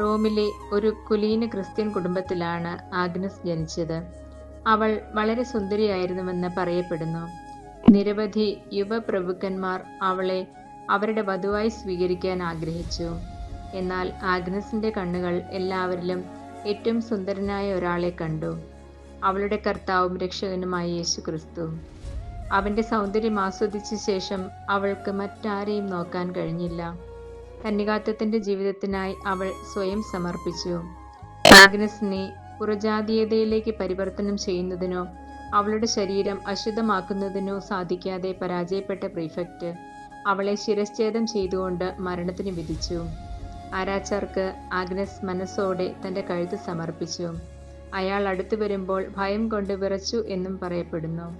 റോമിലെ ഒരു കുലീന ക്രിസ്ത്യൻ കുടുംബത്തിലാണ് ആഗ്നസ് ജനിച്ചത്. അവൾ വളരെ സുന്ദരിയായിരുന്നുവെന്ന് പറയപ്പെടുന്നു. നിരവധി യുവപ്രഭുക്കന്മാർ അവളെ അവരുടെ വധുവായി സ്വീകരിക്കാൻ ആഗ്രഹിച്ചു. എന്നാൽ ആഗ്നസിന്റെ കണ്ണുകൾ എല്ലാവരിലും ഏറ്റവും സുന്ദരനായ ഒരാളെ കണ്ടു. അവളുടെ കർത്താവും രക്ഷകനുമായ യേശു ക്രിസ്തു അവന്റെ സൗന്ദര്യം ആസ്വദിച്ച ശേഷം അവൾക്ക് മറ്റാരെയും നോക്കാൻ കഴിഞ്ഞില്ല. കന്യകാത്വത്തിന്റെ ജീവിതത്തിനായി അവൾ സ്വയം സമർപ്പിച്ചു. ആഗ്നസിനെ പുറജാതീയതയിലേക്ക് പരിവർത്തനം ചെയ്യുന്നതിനോ അവളുടെ ശരീരം അശുദ്ധമാക്കുന്നതിനോ സാധിക്കാതെ പരാജയപ്പെട്ട പ്രീഫെക്റ്റ് അവളെ ശിരശ്ഛേദം ചെയ്തുകൊണ്ട് മരണത്തിന് വിധിച്ചു. ആരാച്ചാർക്ക് ആഗ്നസ് മനസ്സോടെ തന്റെ കഴുത്ത് സമർപ്പിച്ചു. അയാൾ അടുത്തു വരുമ്പോൾ ഭയം കൊണ്ട് വിറച്ചു എന്നും പറയപ്പെടുന്നു.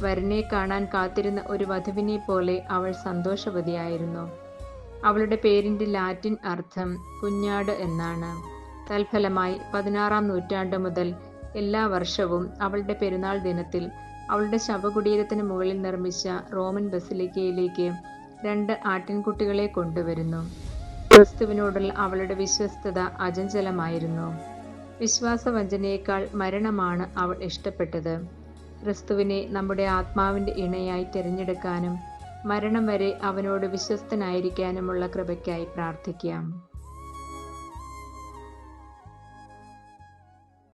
വരനെ കാണാൻ കാത്തിരുന്ന ഒരു വധുവിനെ പോലെ അവൾ സന്തോഷവതിയായിരുന്നു. അവളുടെ പേരിന്റെ ലാറ്റിൻ അർത്ഥം കുഞ്ഞാട് എന്നാണ്. തൽഫലമായി പതിനാറാം നൂറ്റാണ്ട് മുതൽ എല്ലാ വർഷവും അവളുടെ പെരുന്നാൾ ദിനത്തിൽ അവളുടെ ശവകുടീരത്തിന് മുകളിൽ നിർമ്മിച്ച റോമൻ ബസിലിക്കയിലേക്ക് രണ്ട് ആട്ടിൻകുട്ടികളെ കൊണ്ടുവരുന്നു. ക്രിസ്തുവിനോടുള്ള അവളുടെ വിശ്വസ്തത അചഞ്ചലമായിരുന്നു. വിശ്വാസവഞ്ചനയേക്കാൾ മരണമാണ് അവൾ ഇഷ്ടപ്പെട്ടത്. ക്രിസ്തുവിനെ നമ്മുടെ ആത്മാവിന്റെ ഇണയായി തിരഞ്ഞെടുക്കാനും മരണം വരെ അവനോട് വിശ്വസ്തനായിരിക്കാനുമുള്ള കൃപയ്ക്കായി പ്രാർത്ഥിക്കാം.